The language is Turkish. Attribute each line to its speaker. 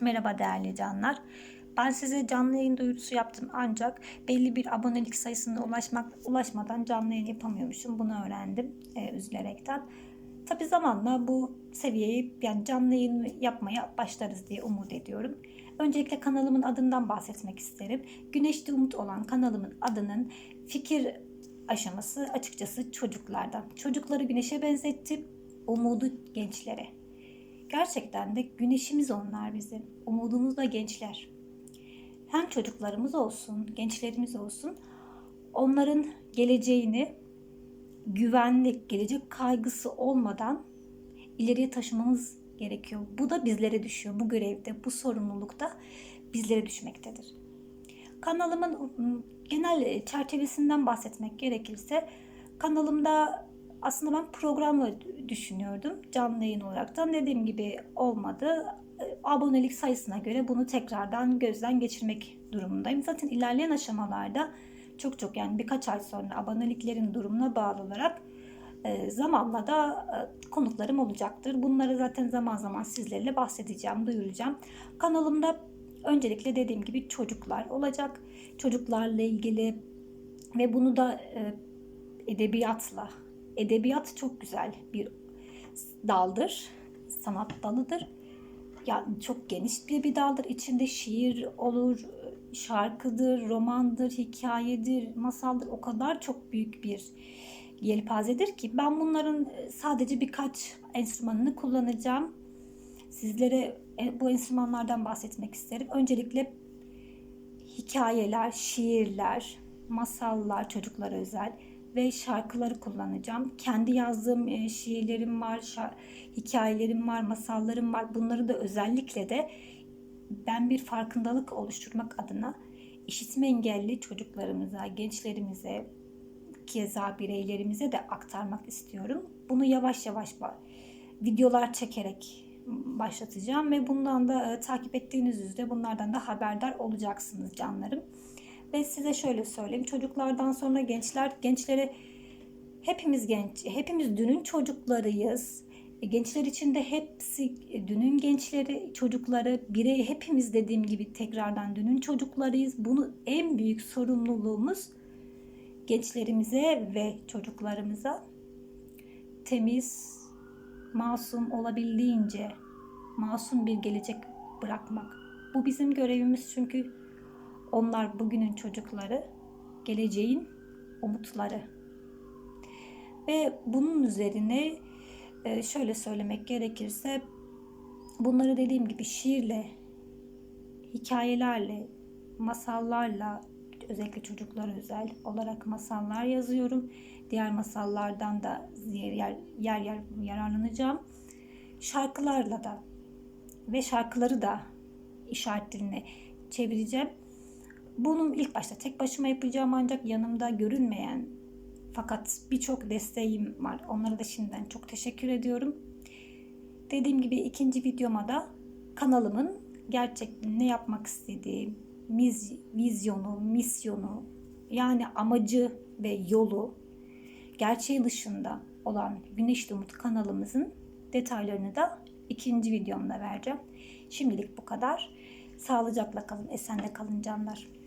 Speaker 1: Merhaba değerli canlar. Ben size canlı yayın duyurusu yaptım ancak belli bir abonelik sayısına ulaşmak ulaşmadan canlı yayın yapamıyormuşum. Bunu öğrendim e, üzülerekten. Tabi zamanla bu seviyeyi yani canlı yayın yapmaya başlarız diye umut ediyorum. Öncelikle kanalımın adından bahsetmek isterim. Güneşte Umut olan kanalımın adının fikir aşaması açıkçası çocuklardan. Çocukları güneşe benzettim, umudu gençlere. Gerçekten de güneşimiz onlar bizim. Umudumuz da gençler. Hem çocuklarımız olsun, gençlerimiz olsun. Onların geleceğini güvenlik, gelecek kaygısı olmadan ileriye taşımamız gerekiyor. Bu da bizlere düşüyor. Bu görevde, bu sorumlulukta bizlere düşmektedir. Kanalımın ım, genel çerçevesinden bahsetmek gerekirse kanalımda aslında ben programı düşünüyordum canlı yayın olaraktan. Dediğim gibi olmadı. E, Abonelik sayısına göre bunu tekrardan gözden geçirmek durumundayım. Zaten ilerleyen aşamalarda çok çok yani birkaç ay sonra aboneliklerin durumuna bağlı olarak e, zamanla da e, konuklarım olacaktır. Bunları zaten zaman zaman sizlerle bahsedeceğim, duyuracağım. Kanalımda öncelikle dediğim gibi çocuklar olacak. Çocuklarla ilgili ve bunu da edebiyatla. Edebiyat çok güzel bir daldır. Sanat dalıdır. Yani çok geniş bir bir daldır. İçinde şiir olur, şarkıdır, romandır, hikayedir, masaldır. O kadar çok büyük bir yelpazedir ki ben bunların sadece birkaç enstrümanını kullanacağım. Sizlere e, bu enstrümanlardan bahsetmek isterim. Öncelikle hikayeler, şiirler, masallar çocuklara özel ve şarkıları kullanacağım. Kendi yazdığım e, şiirlerim var, hikayelerim var, masallarım var. Bunları da özellikle de ben bir farkındalık oluşturmak adına işitme engelli çocuklarımıza, gençlerimize, keza bireylerimize de aktarmak istiyorum. Bunu yavaş yavaş videolar çekerek başlatacağım ve bundan da e, takip ettiğiniz üzere bunlardan da haberdar olacaksınız canlarım. Ve size şöyle söyleyeyim. Çocuklardan sonra gençler, gençlere hepimiz genç, hepimiz dünün çocuklarıyız. E, Gençler için de hepsi e, dünün gençleri, çocukları, birey hepimiz dediğim gibi tekrardan dünün çocuklarıyız. Bunu en büyük sorumluluğumuz gençlerimize ve çocuklarımıza temiz, masum olabildiğince masum bir gelecek bırakmak. Bu bizim görevimiz çünkü onlar bugünün çocukları, geleceğin umutları. Ve bunun üzerine e, şöyle söylemek gerekirse bunları dediğim gibi şiirle, hikayelerle, masallarla özellikle çocuklara özel olarak masallar yazıyorum. Diğer masallardan da yer yer, yer, yer yararlanacağım. Şarkılarla da ve şarkıları da işaret diline çevireceğim. Bunu ilk başta tek başıma yapacağım ancak yanımda görünmeyen fakat birçok desteğim var. Onlara da şimdiden çok teşekkür ediyorum. Dediğim gibi ikinci videoma da kanalımın gerçekten ne yapmak istediğim, miz, vizyonu, misyonu yani amacı ve yolu gerçeği dışında olan Güneşli Umut kanalımızın detaylarını da ikinci videomda vereceğim. Şimdilik bu kadar. Sağlıcakla kalın, esenle kalın canlar.